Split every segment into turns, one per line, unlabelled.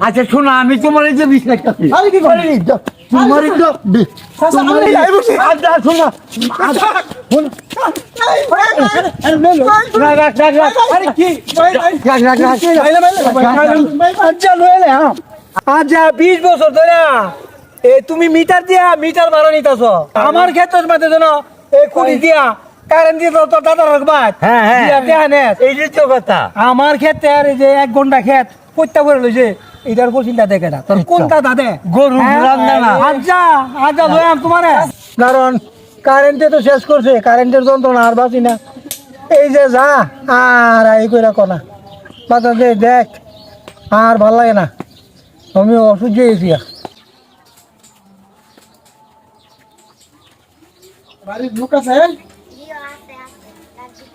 আচ্ছা শোনো আমি তোমার এই যে বিশ্বাস করছি
আরে কি করে?
তোমার এই তো তোমার এই-
লাইভ বসে।
আচ্ছা শোনো
হ্যাঁ। বিশ বছর ধরে এ তুমি মিটার দিয়া মিটার ভাড়া নিতেছ। আমার ক্ষেত্রের মধ্যে যেন এই কুড়ি দিয়া কারেন্ট দিয়ে তো দাদা
হ্যাঁ, হ্যাঁ। এই যে তো কথা।
আমার ক্ষেত্রে আর এই যে এক ঘণ্টা ক্ষেত কইতা করে লইছে। এটার উপর চিন্তা দেখে না। তোর কোন দাদা? দে
গরু রান্না
আচ্ছা আচ্ছা লয়াম তোমারে কারণ কারেন্টে তো শেষ করছে কারেন্টের যন্ত্রণা আর বাঁচি না। এই যে যা আর এই কইরা কোনা বাচ্চা দে দেখ আর ভালো লাগে না। আমি অসহ্য হয়েছি।
বাড়ির লোক আছে?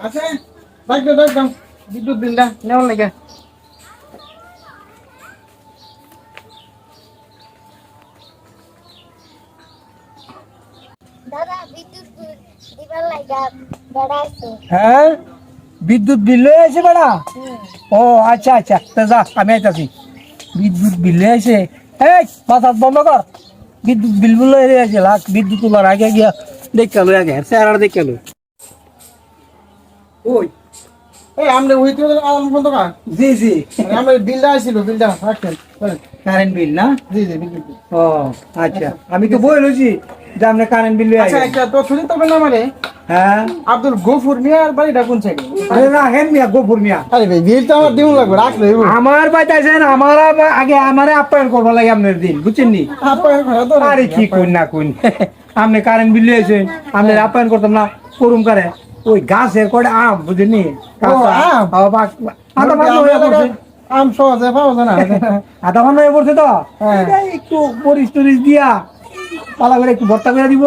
আছে বিদ্যুৎ বিলটা নেওয়ার লাগে
দাদা বিদ্যুৎ বিল দিবার লাগা বেড়াইছে
হ্যাঁ? বিদ্যুৎ বিল লয়ে আছে বেড়া? ও আচ্ছা আচ্ছা তা যা আমি আইতাছি। বিদ্যুৎ বিল লয়ে আছে এই মাথা বন্ধ কর। বিদ্যুৎ বিল বলে লয়ে আছে লাখ বিদ্যুৎ তোলার আগে গিয়া দেখতে লই আগে চেহারা দেখতে
ওই এই আমরা ওই তো আলাম বন্ধ কা
জি জি।
আমরা বিলটা আসছিল বিলটা রাখেন
কারেন্ট বিল না?
জি জি বিল।
ও আচ্ছা। আমি তো বই লইছি। যে আপনি কারেন্ট বিল
আচ্ছা একটা তো শুনি তবে না মানে
হ্যাঁ?
আব্দুল গফুর মিয়ার বাড়িটা কোন সাইডে?
আরে রাখেন মিয়া গোপুর মিয়া।
আরে ভাই বিল তো আমার দিন লাগবে রাখলে
আমার বাড়িতে আছেন আমার আগে আমারে আপ্যায়ন করব লাগে আপনার দিন বুঝছেন নি?
আপনার ঘরে তো
আরে কি কোন না কোন আপনি কারেন্ট বিল লইছে আপনি আপ্যায়ন করতাম না করুম করে। ওই গাছের করে আম বুঝেনি? আধা ভালো হয়ে পড়ছে।
আম সহজে পাওয়া যায় না।
আধা ভালো হয়ে পড়ছে তো?
হ্যাঁ।
একটু মরিচ টরিচ দিয়া পালা করে একটু ভর্তা করে দিব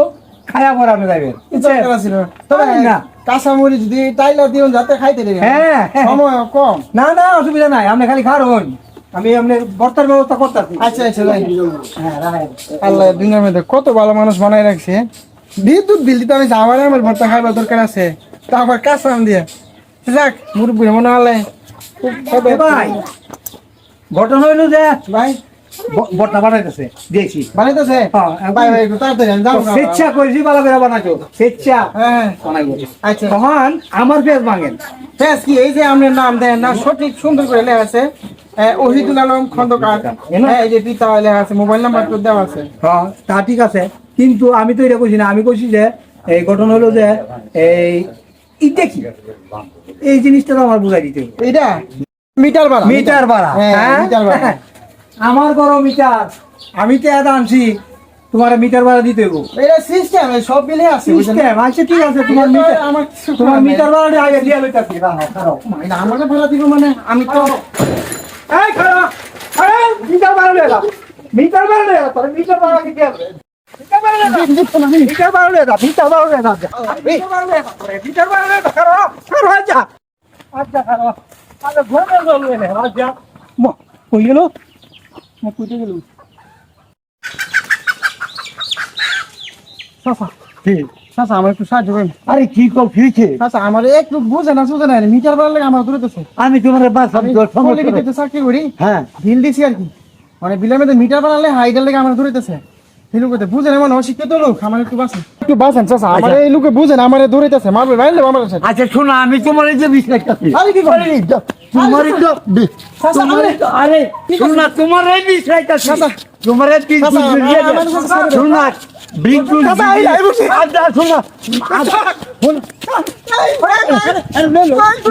খায়া পরে আপনি যাবেন বুঝছেন?
দরকার তবে
না।
কাঁচা মরিচ দিয়ে টাইলা দিও যাতে খাইতে দেবে
হ্যাঁ, হ্যাঁ।
সময় কম।
না না অসুবিধা নাই আপনি খালি খারুন আমি আপনি ভর্তার ব্যবস্থা করতেছি।
আচ্ছা আচ্ছা
হ্যাঁ
আল্লাহ দুনিয়ার মধ্যে কত ভালো মানুষ বানাই রাখছে। বিদ্যুৎ বিল দিতে আমি আমার আমার ভর্তা খাইবার দরকার আছে। তা আবার কাঁচা আম দিয়ে। যাক মুরব্বী মনে হলে
ভাই ঘটনা হইল যে
ভাই।
বানাইতেছে। দিয়েছি।
বানাইতেছে?
হ্যাঁ। স্বেচ্ছা করেছি ভালো করে বানাইছো? স্বেচ্ছা?
হ্যাঁ।
বানাইবো।
আচ্ছা।
তখন আমার পেঁয়াজ ভাঙেন।
ফেস কি? এই যে আপনার নাম দেন না সঠিক সুন্দর করে লেখা আছে ওহিদুল আলম খন্দকার। হ্যাঁ এই যে পিতা লেখা আছে মোবাইল নাম্বার তো দেওয়া আছে।
হ্যাঁ তা ঠিক আছে। কিন্তু আমি তো এটা কইছি না আমি কইছি যে এই ঘটনা হলো যে এই কি? এই জিনিসটা তো আমার বুঝাই দিতে।
এইটা মিটার ভাড়া
মিটার ভাড়া
হ্যাঁ? মিটার ভাড়া
আমার বড় মিটার। আমি তো এটা আনছি তোমার মিটার ভাড়া দিতে হইব।
এটা সিস্টেম সব মিলে আছে?
সিস্টেম আচ্ছা ঠিক আছে তোমার মিটার
আমার
তোমার মিটার ভাড়াটা আগে দিয়ে লইতাছি
এটা আমাকে ভাড়া দিব মানে আমি তো
এই খারাপ আরে মিটার ভাড়া যা। মিটার ভাড়া যা তোর মিটার ভাড়া কি দিয়ে মিটার ভাড়া যা। মিটার ভাড়া যা মিটার ভাড়া যা। মিটার ভাড়া যা মিটার ভাড়া যা খারাপ খারাপ আচ্ছা আচ্ছা খারাপ আরে ঘরে লয়ে আচ্ছা ম কই গেল মো কইতে গেল।
চাচা আমার একটু সাহায্য করেন।
আরে কি কল ফিরেছে?
চাচা আমার একটু বুঝে না বুঝে না মিটার ভাড়া লাগে আমার তো
আমি তোমার বাস
চাকরি করি।
হ্যাঁ।
বিল দিছি আর কি। মানে বিলের মধ্যে মিটার বানালে হাইডার লেগে আমার দূরেতেছে এই লোকে বুঝে না মানে অশিক্ষিত লোক আমার একটু বাঁচেন একটু বাঁচেন চাচা আমার এই লোকে বুঝেন আমার দূরেতেছে মারবে বাইরে আমার সাথে
আচ্ছা শোনো আমি তোমার এই যে বিশ্বাস করছি
আরে কি করে
তোমার তো তোমার আরে শোনো তোমার এই বিষয় করছি তোমার এই তিন
কাছে ছাড়ো।
শোনো না বিদ্যুৎ
চাচা, এই- এই বসে।
আচ্ছা শোনো আচ্ছা, শোনো।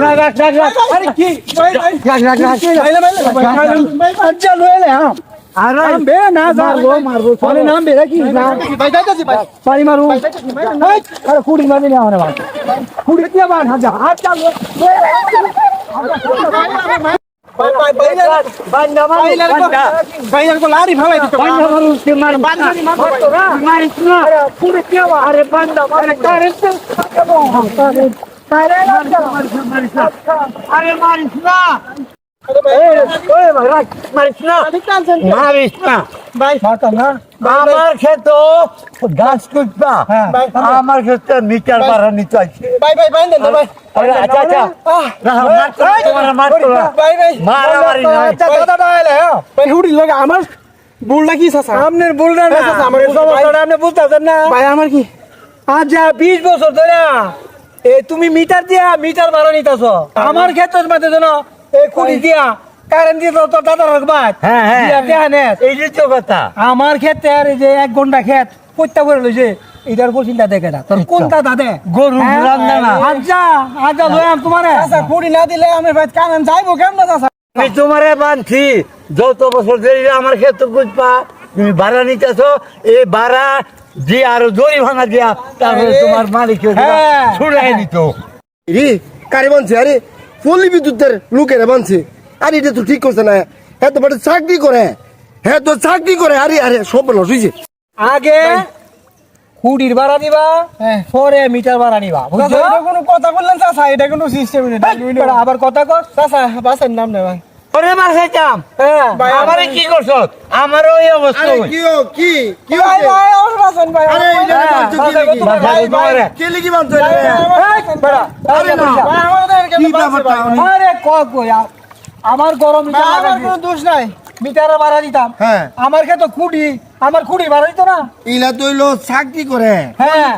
রাখ, রাখ, রাখ, রাখ।
আরে কি ভাই ভাই
রাখ, রাখ, রাখ।
বাইরে বাইরে ভাই
আচ্ছা লয়ে নে হ্যাঁ
আরে
নামবে না
মারবো, মারবো,
আরে নামবে নাকি না
ভাই যাইতাছি ভাই
পানি মারু
যাইতাছি ভাই
এই, আরে কুড়ি মারবি না আমার ভাই কুড়ি দিয়ে বান হাজা আচ্ছা
ভাই ভাই বাইরে
বান্দা মারো,
বাইরে
বান্দা।
বাইরে তো লারি ভালাই দিতে
বান্দা মারো, সে মার-
বান্দানি মারবো,
মারিস না।
কুড়ি দিয়ে বান
আরে বান্দা মারো,
কারেন্ট কারেন্ট
মারিস না, মারিস না। আরে মারিস না ওই মারাস মারিস না মারিস না
ভাই মারতাম না
আমার ক্ষেত গাছ কুচবা
হ্যাঁ।
আমার ক্ষেত্রে মিটার বাড়া নিতে আছে
ভাই ভাই বাইন দেন না, ভাই
আচ্ছা আচ্ছা
আহ,
না মারতো না, তোমার মারতো না
ভাই ভাই
মারামারি নাই
আচ্ছা দাদা দাদা হ্যাঁ ভাই হুডি লাগে আমার বুলটা কি চাচা?
আপনার বুলটা না।
আচ্ছা, আমার
এই
বুলটা,
সমস্যাটা আপনি বুঝতেছেন না?
ভাই আমার কি?
আচ্ছা বিশ বছর ধরে তুমি মিটার দিয়া মিটার ভাড়া নিতেছ। আমার ক্ষেত্রে মাঝে যেন এই কুড়ি দিয়া কারেন্ট দিয়ে তো দাদা রাখবাই
হ্যাঁ, হ্যাঁ। এই যে তো কথা।
আমার ক্ষেত্রে আর এই যে এক ঘণ্টা ক্ষেত পত্যা করে লইছে এটার কোচিনটা দেখে না। তোর কোন দাদা দে?
গরু ঘুরান না না।
আচ্ছা আচ্ছা লয়াম তোমারে।
চাচা কুড়ি না দিলে আমি ভাই কারেন যাইবো কেমন চাচা?
আমি তোমারে বানছি। যত বছর ধরে আমার ক্ষেত্র বুঝবা তুমি ভাড়া নিতেছো এই ভাড়া দিয়ে আরও দড়ি ভাঙা দিয়া তারপরে। তোমার মালিক
হ্যাঁ।
ছুড়াই নিত
রে কারে বানছে আরে। পল্লী বিদ্যুতের লোকেরা বানছে। আরে এটা তো ঠিক করছে না। হ্যাঁ তো বড় চাকরি করে। হ্যাঁ তো চাকরি করে। আরে আরে সব বলো শুইছে
আগে কুড়ির ভাড়া নিবা
হ্যাঁ।
পরে মিটার ভাড়া নিবা বুঝছ?
কোনো কথা বললাম চাষা এটা কোনো সিস্টেম নেই।
আবার কথা কর
চাষা বাসের নাম ভাই।
ওরে
হ্যাঁ।
আমারে কি করছ? আমারও এই অবস্থা
আরে কি ও কি? কি
ভাই ভাই আমার বাসেন ভাই
আরে
আমার
এটা
হ্যাঁ,
কি আরে না।
বসা।
ভাই, আমাদের
কি ব্যাপারটা?
আরে কয় কই আমার গরম
আমার কোনো দোষ নাই।
মিটারে ভাড়া দিতাম।
হ্যাঁ।
আমার ক্ষেত্রে খুঁড়ি আমার খুঁড়ি ভাড়া দিত না।
ইলা তো হইল চাকরি করে।
হ্যাঁ। হ্যাঁ।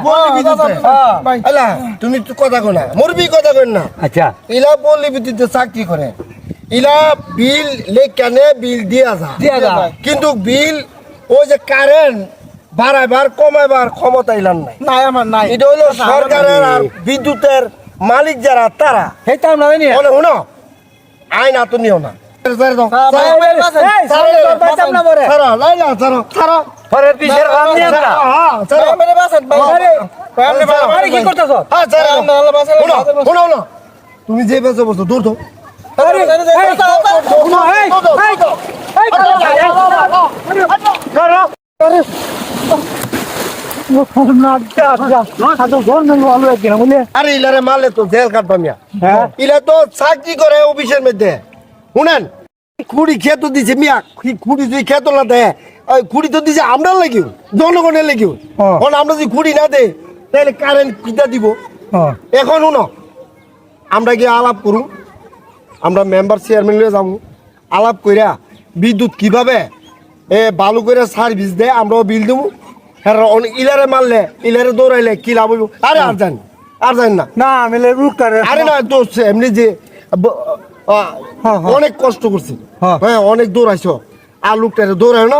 তুমি তো কথা কো না। মুরবি কথা কই না।
আচ্ছা।
ইলা পল্লী বিদ্যুতে চাকরি করে। ইলা বিল লেখানে বিল দিয়া যা
দিয়া যা।
কিন্তু বিল ওই যে কারেন্ট বাড়াইবার কমাইবার ক্ষমতা ইলান নাই
নাই আমার নাই
এটা হইল সরকারের আর বিদ্যুতের মালিক যারা তারা
সেইটা আমরা জানি
বলে শুনো আইন হাতে নিও না।
হ্যাঁ,
হ্যাঁ, হ্যাঁ। তুমি যে বেঁচে বসো দূর তো
আরে,
ইলারে মারলে তো জেল কাটবাম
হ্যাঁ।
ইলা তো চাকরি করে অফিসের মধ্যে। শুনেন খুঁড়ি খেত দিছে মিয়া খুঁড়ি যদি খেত না দেয় ওই খুঁড়ি তো দিছে আমরা লাগিও জনগণের লাগিও। এখন আমরা যদি খুঁড়ি না দেয় তাহলে কারেন্ট কিটা দিব? এখন শুনো আমরা গিয়ে আলাপ করুন। আমরা মেম্বার চেয়ারম্যান লিয়ে যাব। আলাপ কইরা বিদ্যুৎ কীভাবে? এ বালু করে সার্ভিস দেয় আমরাও বিল দেবো হ্যাঁ অনেক ইলারে মারলে ইলারে দৌড়াইলে কি লাভ হইব? আরে আর জানি আর জানি না।
না রুকটারে
আরে না তো এমনি যে অনেক কষ্ট করছি।
হ্যাঁ।
অনেক দৌড়াইছ। আর লোকটারে দৌড়ায় না।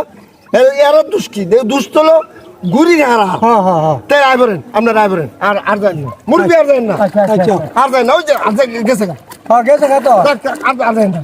এর- এরা দুষ কি দুষ্ট হলো গুড়ি হারা
হ্যাঁ হ্যাঁ হ্যাঁ।
তাই আইবরেন আপনার আইবরেন আর আর জান না। মুরবি আর জান না?
আচ্ছা, আচ্ছা।
আর জান না? ওই যে আর গেছে গা।
গেছে কত
আর আর জান না।